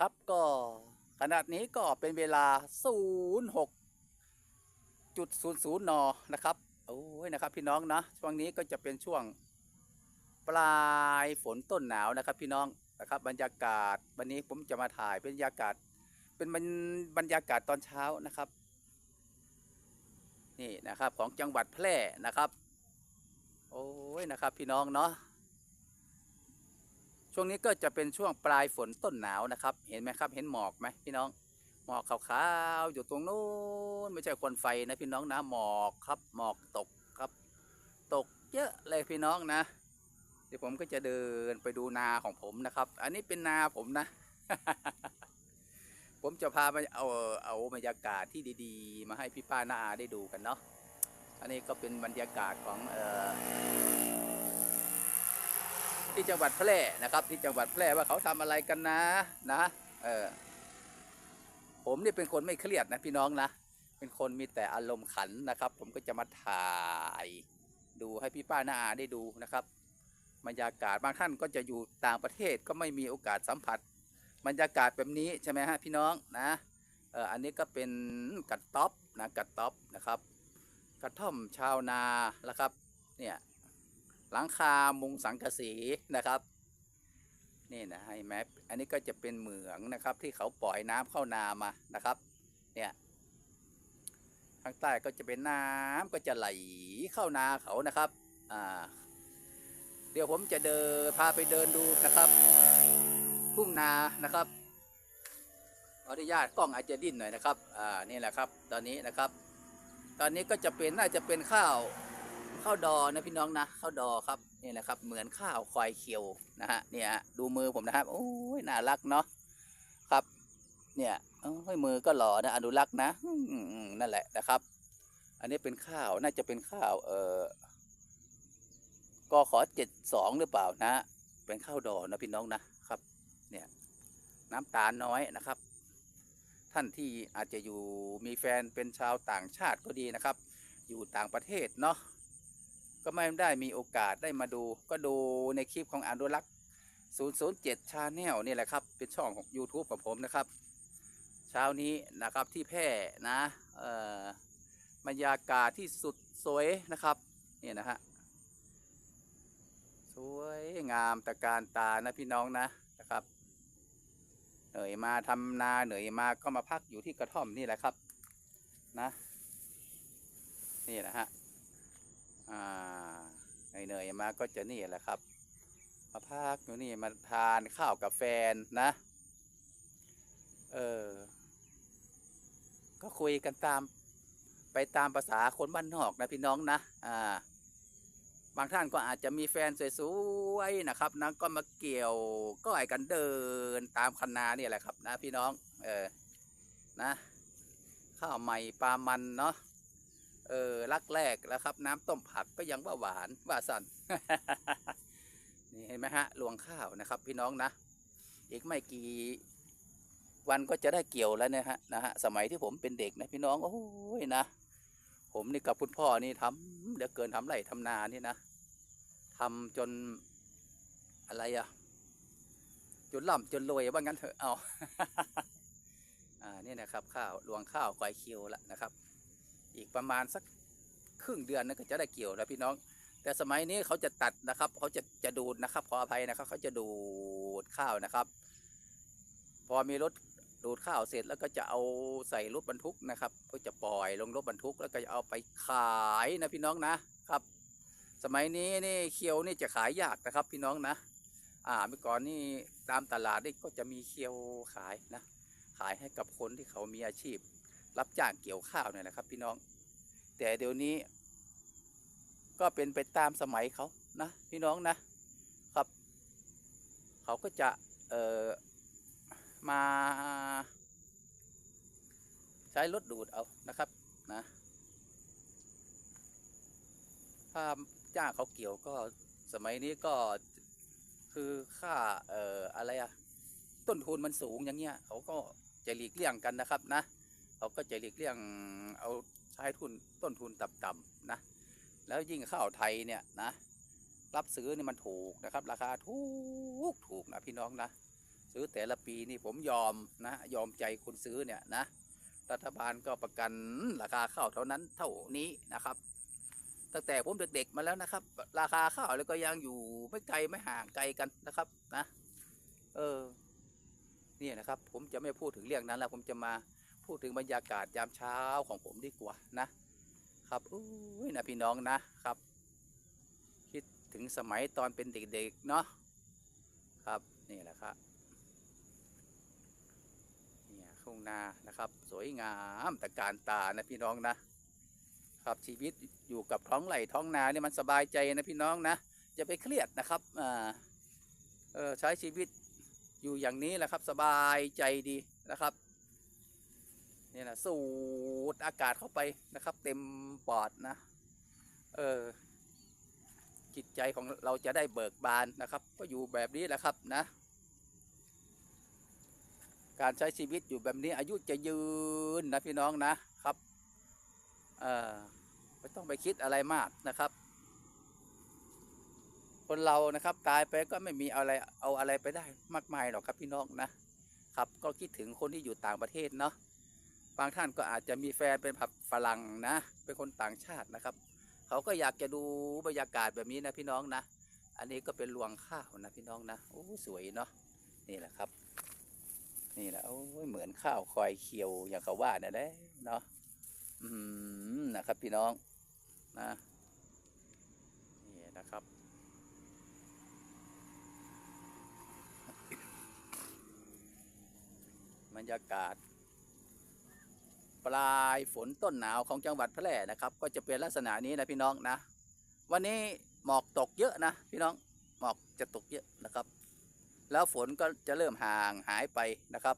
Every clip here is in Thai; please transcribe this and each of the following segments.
ครับก็ขนาดนี้ก็เป็นเวลา 06.00 น นะครับโอ้ยนะครับ พี่น้องนะช่วงนี้ก็จะเป็นช่วงปลายฝนต้นหนาวนะครับพี่น้องนะครับบรรยากาศวันนี้ผมจะมาถ่ายเป็นบรรยากาศ เป็นบรรยากาศตอนเช้านะครับ นี่นะครับของจังหวัดแพร่นะครับ โอ้ยนะครับ พี่น้องเนาะ ช่วงนี้ก็จะเป็นช่วงปลายฝนต้นหนาวนะครับ เห็นไหมครับ เห็นหมอกไหมพี่น้อง หมอกขาวๆอยู่ตรงนู้นไม่ใช่ควันไฟนะพี่น้องนะหมอกครับ หมอกตกครับ ตกเยอะเลยพี่น้องนะ เดี๋ยวผมก็จะเดินไปดูนาของผมนะครับ อันนี้เป็นนาผมนะ ผมจะพามาเอาเอาบรรยากาศที่ดีๆ มาให้พี่ป้าน้าอาได้ดูกันเนาะ อันนี้ก็เป็นบรรยากาศของเอ่อ ที่จังหวัดแพร่นะครับ ที่จังหวัดแพร่ว่าเขาทำอะไรกันนะนะเออผมนี่เป็นคนไม่เครียดนะพี่น้องนะเป็นคนมีแต่อารมณ์ขันนะครับ ผมก็จะมาถ่าย ดูให้พี่ป้าน้าอาได้ดูนะครับบรรยากาศบางท่านก็จะอยู่ต่างประเทศก็ไม่มีโอกาสสัมผัสบรรยากาศแบบนี้ใช่ไหมฮะพี่น้องนะเอออันนี้ก็เป็นกัดต๊อบนะกัดต๊อบนะครับ กระท่อมชาวนานะครับเนี่ย หลังคามุงสังกะสีนะครับ นี่นะให้แมปอันนี้ก็จะเป็นเหมืองนะครับ ที่เขาปล่อยน้ำเข้านามานะครับ เนี่ยข้างใต้ก็จะเป็นน้ำก็จะไหลเข้านาเขานะครับอ่าเดี๋ยวผมจะเดินพาไปเดินดูนะครับทุ่งนานะครับขออนุญาตกล้องอาจจะดิ้นหน่อยนะครับ อ่า นี่แหละครับ ตอนนี้นะครับ ตอนนี้ก็จะเป็นน่าจะเป็นข้าว ข้าวดอนะพี่น้องนะข้าวดอครับนี่แหละครับ เหมือนข้าวควายเคียวนะฮะเนี่ยดูมือผมนะครับโอ้ยน่ารักเนาะครับ เนี่ยโอ้ยมือก็หล่อนะอนุรักษ์นะนั่นแหละนะครับ อันนี้เป็นข้าวน่าจะเป็นข้าวเอ่อกขอเจ็ดสองหรือเปล่านะ เป็นข้าวดอนะพี่น้องนะครับ เนี่ยน้ำตาลน้อยนะครับ ท่านที่อาจจะอยู่มีแฟนเป็นชาวต่างชาติก็ดีนะครับ อยู่ต่างประเทศเนาะ ก็ไม่ได้มีโอกาสได้มาดู ก็ดูในคลิปของอนุรักษ์ 007 ชาแนลนี่แหละครับ เป็นช่องของ YouTube ของผมนะครับ เช้านี้นะครับที่แพร่นะเอ่อบรรยากาศที่สุดสวยนะครับนี่นะฮะสวยงามตะการตานะพี่น้องนะนะครับ เหนื่อยมาทำนาเหนื่อยมาก็มาพักอยู่ที่กระท่อมนี่แหละครับนะนี่นะฮะ อ่าเหนื่อยๆมาก็จะนี่แหละครับ มาพักอยู่นี่มาทานข้าวกับแฟนนะ เออ ก็คุยกันตาม ไปตามภาษาคนบ้านนอกนะพี่น้องนะ อ่า บางท่านก็อาจจะมีแฟนสวยๆนะครับนะก็มาเกี่ยวก็ไอ้กันเดินตามคันนาเนี่ยแหละครับ นะพี่น้อง เออ นะ ข้าวใหม่ปลามันเนาะ เออรักแรกแล้วครับ น้ำต้มผักก็ยังว่าหวานว่าสันนี่เห็นไหมฮะรวงข้าวนะครับ พี่น้องนะ อีกไม่กี่วันก็จะได้เกี่ยวแล้วนะฮะนะฮะสมัยที่ผมเป็นเด็กนะพี่น้องโอ้ยนะ ผมนี่กับคุณพ่อนี่ทำเหลือเกินทำไรทำนานี่นะทำจนอะไรอะจนล่ำจนรวยว่างั้นเถอะเอาอ่านี่นะครับข้าวรวงข้าวควายเคียวละนะครับ อีกประมาณสักครึ่งเดือนนะก็จะได้เกี่ยวแล้วพี่น้อง แต่สมัยนี้เขาจะตัดนะครับ เขาจะจะดูดนะครับ ขออภัยนะครับ เขาจะดูดข้าวนะครับ พอมีรถดูดข้าวเสร็จแล้วก็จะเอาใส่รถบรรทุกนะครับ ก็จะปล่อยลงรถบรรทุกแล้วก็จะเอาไปขายนะพี่น้องนะครับ สมัยนี้นี่เคียวนี่จะขายยากนะครับพี่น้องนะ อ่าเมื่อก่อนนี่ตามตลาดนี่ก็จะมีเคียวขายนะ ขายให้กับคนที่เขามีอาชีพ รับจ้างเกี่ยวข้าวเนี่ยนะครับ พี่น้อง แต่เดี๋ยวนี้ ก็เป็นไปตามสมัยเขานะพี่น้องนะครับ เขาก็จะเอ่อมาใช้รถดูดเอานะครับนะถ้าจ้างเขาเกี่ยวก็สมัยนี้ก็คือค่าเอ่ออะไรอะต้นทุนมันสูงอย่างเงี้ยเขาก็จะหลีกเลี่ยงกันนะครับนะ เขาก็จะหลียกเลี่ยงเอาใช้ทุนต้นทุนต่ำๆนะ แล้วยิ่งข้าวไทยเนี่ยนะ รับซื้อนี่มันถูกนะครับ ราคาถูกถูกนะพี่น้องนะ ซื้อแต่ละปีนี่ผมยอมนะ ยอมใจคนซื้อเนี่ยนะ รัฐบาลก็ประกันราคาข้าวเท่านั้นเท่านี้นะครับตั้งแต่ผมเด็กๆมาแล้วนะครับ ราคาข้าวแล้วก็ยังอยู่ไม่ไกลไม่ห่างไกลกันนะครับนะ เออเนี่ยนะครับ ผมจะไม่พูดถึงเรื่องนั้นแล้วผมจะมา พูดถึงบรรยากาศยามเช้าของผมดีกว่านะครับอุ้ยนะพี่น้องนะครับ คิดถึงสมัยตอนเป็นเด็กๆเนาะครับนี่แหละครับเนี่ยทุ่งนานะครับ สวยงามตะการตานะพี่น้องนะครับชีวิตอยู่กับท้องไร่ท้องนาเนี่ยมันสบายใจนะพี่น้องนะจะไปเครียดนะครับอ่าเออใช้ชีวิตอยู่อย่างนี้แหละครับสบายใจดีนะครับ นี่นะสูดอากาศเข้าไปนะครับ เต็มปอดนะ เออจิตใจของเราจะได้เบิกบานนะครับ ก็อยู่แบบนี้แหละครับนะ การใช้ชีวิตอยู่แบบนี้อายุจะยืนนะพี่น้องนะครับเออไม่ต้องไปคิดอะไรมากนะครับ คนเรานะครับตายไปก็ไม่มีอะไรเอาอะไรไปได้มากมายหรอกครับพี่น้องนะครับ ก็คิดถึงคนที่อยู่ต่างประเทศเนาะ บางท่านก็อาจจะมีแฟนเป็นผับฝรั่งนะ เป็นคนต่างชาตินะครับ เขาก็อยากจะดูบรรยากาศแบบนี้นะพี่น้องนะ อันนี้ก็เป็นรวงข้าวนะพี่น้องนะ โอ้สวยเนาะ นี่แหละครับ นี่แหละโอ้เหมือนข้าวคอยเคียวอย่างเขาว่าเนี่ยแหละเนาะ อืมนะครับพี่น้องนะ นี่นะครับบรรยากาศ ปลายฝนต้นหนาวของจังหวัดแพร่นะครับ ก็จะเป็นลักษณะนี้นะพี่น้องนะ วันนี้หมอกตกเยอะนะพี่น้องหมอกจะตกเยอะนะครับ แล้วฝนก็จะเริ่มห่างหายไปนะครับ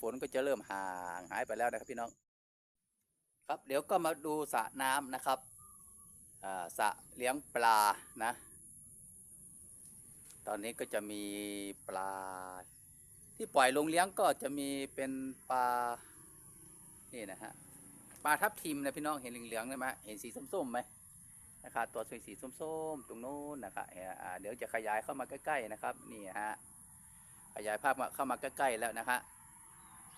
ฝนก็จะเริ่มห่างหายไปแล้วนะครับพี่น้อง ครับเดี๋ยวก็มาดูสระน้ำนะครับสระเลี้ยงปลานะ ตอนนี้ก็จะมีปลา ที่ปล่อยลงเลี้ยงก็จะมีเป็นปลา นี่นะฮะปลาทับทิมนะพี่น้องเห็นเหลืองๆไหมเห็นสีส้มๆไหมนะครับตัวสวยสีส้มๆตรงโน้นนะครับเดี๋ยวจะขยายเข้ามาใกล้ๆนะครับนี่ฮะขยายภาพมาเข้ามาใกล้ๆแล้วนะฮะ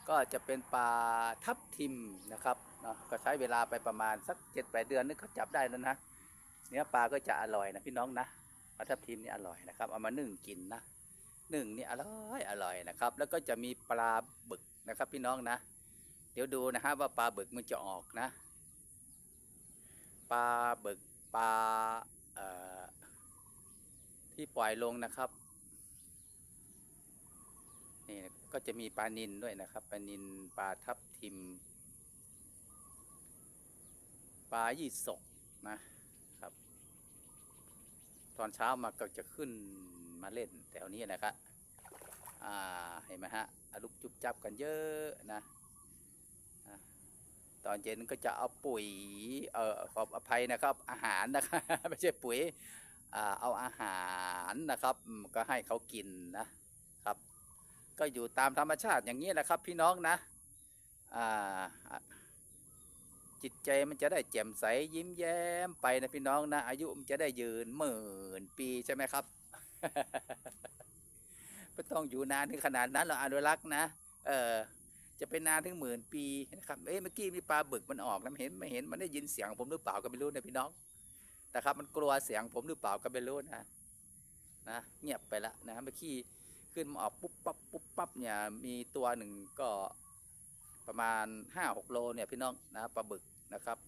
ก็จะเป็นปลาทับทิมนะครับเนาะก็ใช้เวลาไปประมาณสักเจ็ดแปดเดือนนึกเขาจับได้แล้วนะเนื้อปลาก็จะอร่อยนะพี่น้องนะปลาทับทิมนี่อร่อยนะครับเอามานึ่งกินนะนึ่งนี่อร่อยอร่อยนะครับ แล้วก็จะมีปลาบึกนะครับพี่น้องนะ เดี๋ยวดูนะฮะว่าปลาบึกมันจะออกนะ ปลาบึกปลาที่ปล่อยลงนะครับนี่ก็จะมีปลานินด้วยนะครับปลานินปลาทับทิม ปลายี่สกนะครับ ตอนเช้ามาก็จะขึ้นมาเล่นแถวนี้นะครับอ่าเห็นไหมฮะอลุกจุบจับกันเยอะนะ ตอนเย็นก็จะเอาปุ๋ยเอ่อขอบอภัยนะครับอาหารนะครับไม่ใช่ปุ๋ยอ่าเอาอาหารนะครับก็ให้เขากินนะครับ ก็อยู่ตามธรรมชาติอย่างนี้แหละครับ พี่น้องนะอ่าจิตใจมันจะได้แจ่มใสยิ้มแย้มไปนะพี่น้องนะ อายุมันจะได้ยืนหมื่นปีใช่ไหมครับไม่ต้องอยู่นานถึงขนาดนั้นหรอกอนุรักษ์นะ เออ จะเป็นนานถึงหมื่นปีนะครับ เอ้เมื่อกี้มีปลาบึกมันออกนะเห็นไม่เห็นมันได้ยินเสียงผมหรือเปล่าก็ไม่รู้นะพี่น้องนะครับ มันกลัวเสียงผมหรือเปล่าก็ไม่รู้นะนะเงียบไปละนะเมื่อกี้ขึ้นมาออกปุ๊บปั๊บปุ๊บปั๊บเนี่ยมีตัวหนึ่งก็ประมาณห้าหกโลเนี่ยพี่น้องนะปลาบึกนะครับ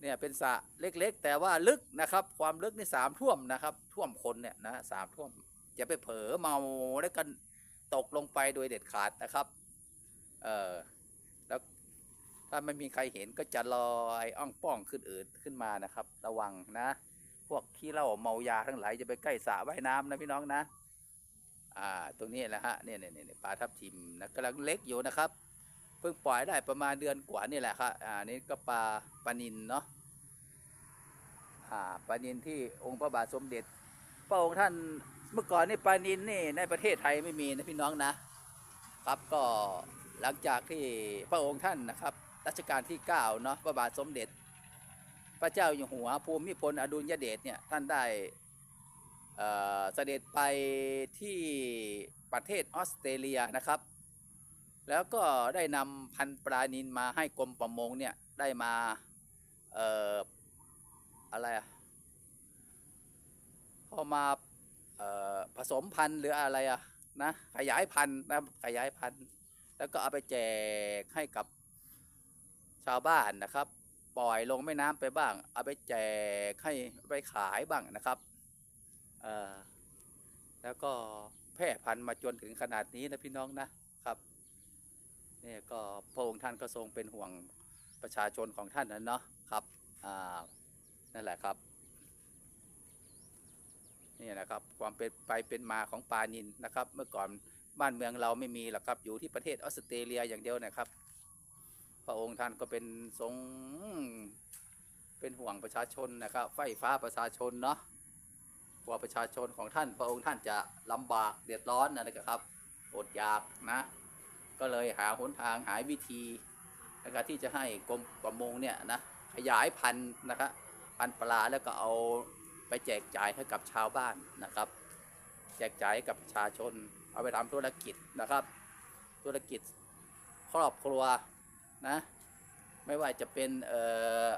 เนี่ยเป็นสระเล็กๆ แต่ว่าลึกนะครับ ความลึกนี่สามท่วมนะครับ ท่วมคนเนี่ยนะสามท่วมอย่าไปเผลอเมาแล้วกันตกลงไปโดยเด็ดขาดนะครับ เออแล้วถ้าไม่มีใครเห็นก็จะลอยอ่องป้องขึ้นอืดขึ้นมานะครับ ระวังนะ พวกขี้เหล้าเมายาทั้งหลายจะไปใกล้สระว่ายน้ำนะพี่น้องนะ อ่าตรงนี้แหละฮะเนี่ยเนี่ยเนี่ยปลาทับทิมนะกำลังเล็กอยู่นะครับเพิ่งปล่อยได้ประมาณเดือนกว่านี่แหละครับอ่านี่ก็ปลาปลานินเนาะอ่าปลานินที่องค์พระบาทสมเด็จพระองค์ท่านเมื่อก่อนนี่ปลานินนี่ในประเทศไทยไม่มีนะพี่น้องนะครับก็ หลังจากที่พระองค์ท่านนะครับรัชกาลที่เก้าเนาะพระบาทสมเด็จ พระเจ้าอยู่หัวภูมิพลอดุลยเดชเนี่ยท่านได้เสด็จไปที่ประเทศออสเตรเลียนะครับ แล้วก็ได้นำพันปลานินมาให้กรมประมงเนี่ยได้มาเอ่ออะไรอะพอมาเอ่อผสมพันธุ์หรืออะไรอะนะขยายพันธุ์นะขยายพันธุ์ แล้วก็เอาไปแจกให้กับชาวบ้านนะครับ ปล่อยลงแม่น้ำไปบ้าง เอาไปแจกให้ไปขายบ้างนะครับแล้วก็แพร่พันธุ์มาจนถึงขนาดนี้นะพี่น้องนะครับนี่ก็พระองค์ท่านก็ทรงเป็นห่วงประชาชนของท่านนะเนาะครับอ่านั่นแหละครับนี่นะครับความเป็นไปเป็นมาของปลานินนะครับ เมื่อก่อน บ้านเมืองเราไม่มีหรอกครับ อยู่ที่ประเทศออสเตรเลียอย่างเดียวนะครับ พระองค์ท่านก็เป็นทรงเป็นห่วงประชาชนนะครับ ไฟฟ้าประชาชนเนาะกลัวประชาชนของท่าน พระองค์ท่านจะลำบากเดือดร้อนนะครับอดอยากนะ ก็เลยหาหนทางหาวิธีนะครับที่จะให้กรมประมงเนี่ยนะขยายพันธุ์นะครับพันธุ์ปลาแล้วก็เอาไปแจกจ่ายให้กับชาวบ้านนะครับ แจกจ่ายกับประชาชน เอาไปทำธุรกิจนะครับ ธุรกิจครอบครัวนะไม่ว่าจะเป็นเอ่อ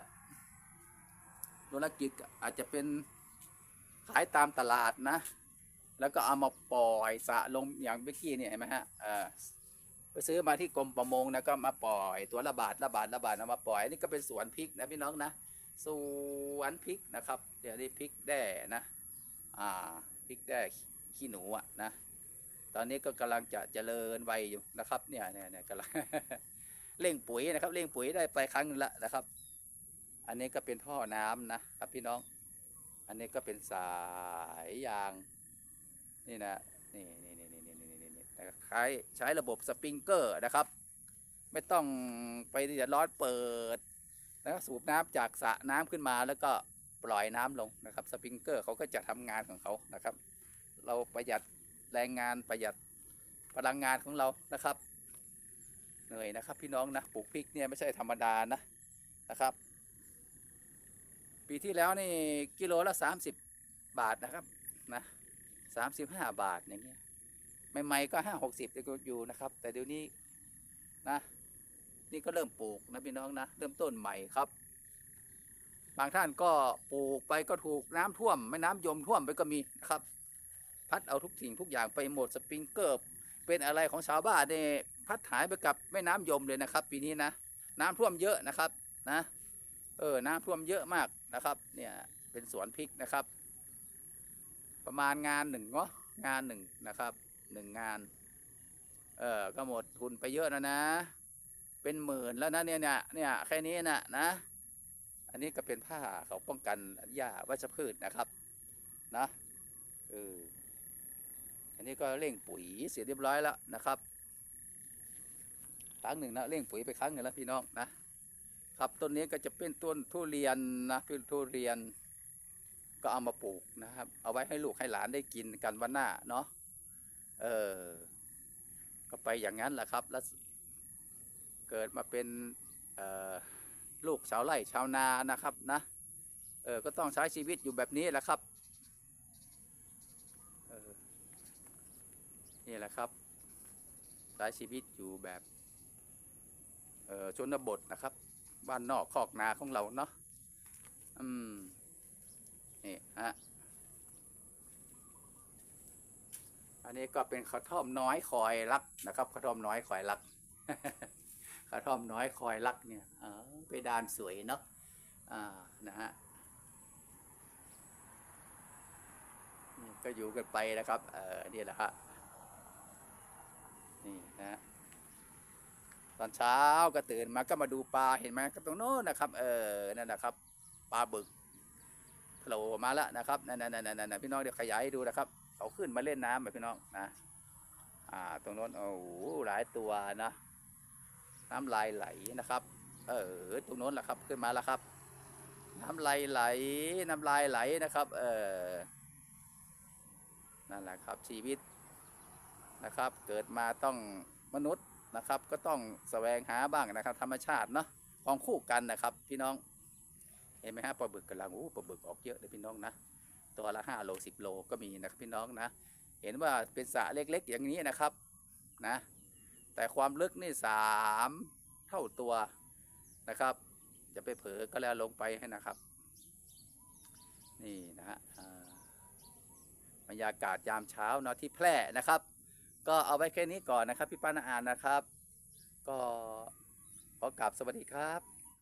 ธุรกิจอาจจะเป็นขายตามตลาดนะ แล้วก็เอามาปล่อยสะลงอย่างเมื่อกี้เนี่ยเห็นไหมฮะเออไปซื้อมาที่กรมประมงนะก็มาปล่อยตัวละบาทละบาทละบาทเอามาปล่อยอันนี่ก็เป็นสวนพริกนะพี่น้องนะสวนพริกนะครับ เดี๋ยวนี้พริกแด้นะ อ่าพริกแด้ขี้หนูอะนะ ตอนนี้ก็กำลังจะเจริญวัยอยู่นะครับ เนี่ยเนี่ยเนี่ยกำลังเร่งปุ๋ยนะครับเร่งปุ๋ยได้ไปครั้งนึงละนะครับ อันนี้ก็เป็นท่อน้ำนะครับพี่น้อง อันนี้ก็เป็นสายยาง นี่นะนี่นี่นี่นี่นี่นี่นี่นี่นะครับใช้ใช้ระบบสปริงเกอร์นะครับ ไม่ต้องไปเดือดร้อนเปิดนะครับสูบน้ำจากสระน้ำขึ้นมาแล้วก็ปล่อยน้ำลงนะครับ สปริงเกอร์เขาก็จะทำงานของเขานะครับ เราประหยัด แรงงานประหยัดพลังงานของเรานะครับ เหนื่อยนะครับพี่น้องนะปลูกพริกเนี่ยไม่ใช่ธรรมดานะนะครับ ปีที่แล้วนี่กิโลละ30บาทนะครับนะ35บาทอย่างเงี้ยใหม่ๆก็ห้าหกสิบอยู่นะครับ แต่เดี๋ยวนี้นะนี่ก็เริ่มปลูกนะพี่น้องนะเริ่มต้นใหม่ครับ บางท่านก็ปลูกไปก็ถูกน้ำท่วมแม่น้ำยมท่วมไปก็มีนะครับ พัดเอาทุกสิ่งทุกอย่างไปหมดสปริงเกอร์เป็นอะไรของชาวบ้านเนี่ยพัดหายไปกับแม่น้ำยมเลยนะครับ ปีนี้นะน้ำท่วมเยอะนะครับนะเออน้ำท่วมเยอะมากนะครับเนี่ยเป็นสวนพริกนะครับ ประมาณงานหนึ่งเนาะงานหนึ่งนะครับหนึ่งงานเออก็หมดทุนไปเยอะนะนะ เป็นหมื่นแล้วนะเนี่ยเนี่ยเนี่ยแค่นี้นะนะ อันนี้ก็เป็นผ้าเขาป้องกันหญ้าวัชพืชนะครับนะเออ นนี้ก็เร่งปุ๋ยเสร็จเรียบร้อยแล้วนะครับ ครั้งหนึ่งนะเร่งปุ๋ยไปครั้งหนึ่งแล้วพี่น้องนะครับต้นนี้ก็จะเป็นต้นทุเรียนนะเป็นทุเรียนก็เอามาปลูกนะครับ เอาไว้ให้ลูกให้หลานได้กินกันวันหน้าเนาะเออก็ไปอย่างนั้นแหละครับแล้วเกิดมาเป็นลูกชาวไร่ชาวนานะครับนะเออก็ต้องใช้ชีวิตอยู่แบบนี้แหละครับเออ นี่แหละครับใช้ชีวิตอยู่แบบเออชนบทนะครับ บ้านนอกคอกนาของเราเนาะอืมนี่ฮะอันนี้ก็เป็นข้าวท่อมน้อยคอยรักนะครับข้าวท่อมน้อยคอยรักข้าวท่อมน้อยคอยรักเนี่ยอ๋อเพดานสวยเนาะอ่านะฮะก็อยู่กันไปนะครับ เออนี่แหละฮะนี่นะฮะ ตอนเช้าก็ตื่นมาก็มาดูปลาเห็นไหมก็ตรงโน้นนะครับ เออนั่นนะครับปลาบึกโผล่มาแล้วนะครับนั่นนั่นนั่นพี่น้องเดี๋ยวขยายดูนะครับเขาขึ้นมาเล่นน้ำแบบพี่น้องนะอ่าตรงโน้นโอ้โหหลายตัวนะ น้ำลายไหลนะครับ เออตรงโน้นแหละครับขึ้นมาแล้วครับ น้ำลายไหลน้ำลายไหลนะครับ เออนั่นแหละครับชีวิตนะครับ เกิดมาต้องมนุษย์ นะครับ ก็ต้องแสวงหาบ้างนะครับ ธรรมชาติเนาะของคู่กันนะครับ พี่น้อง เห็นไหมฮะปลาบึกกำลังอู้ปลาบึกออกเยอะเลยพี่น้องนะตัวละ5โล10โลก็มีนะครับพี่น้องนะ เห็นว่าเป็นสระเล็กๆ อย่างนี้นะครับนะ แต่ความลึกนี่สามเท่าตัวนะครับจะไปเผลอก็แล้วลงไปให้นะครับ นี่นะฮะบรรยากาศยามเช้าเนาะที่แพร่นะครับ ก็เอาไว้แค่นี้ก่อนนะครับ พี่ป้านาอานนะครับ ก็ขอกราบสวัสดีครับ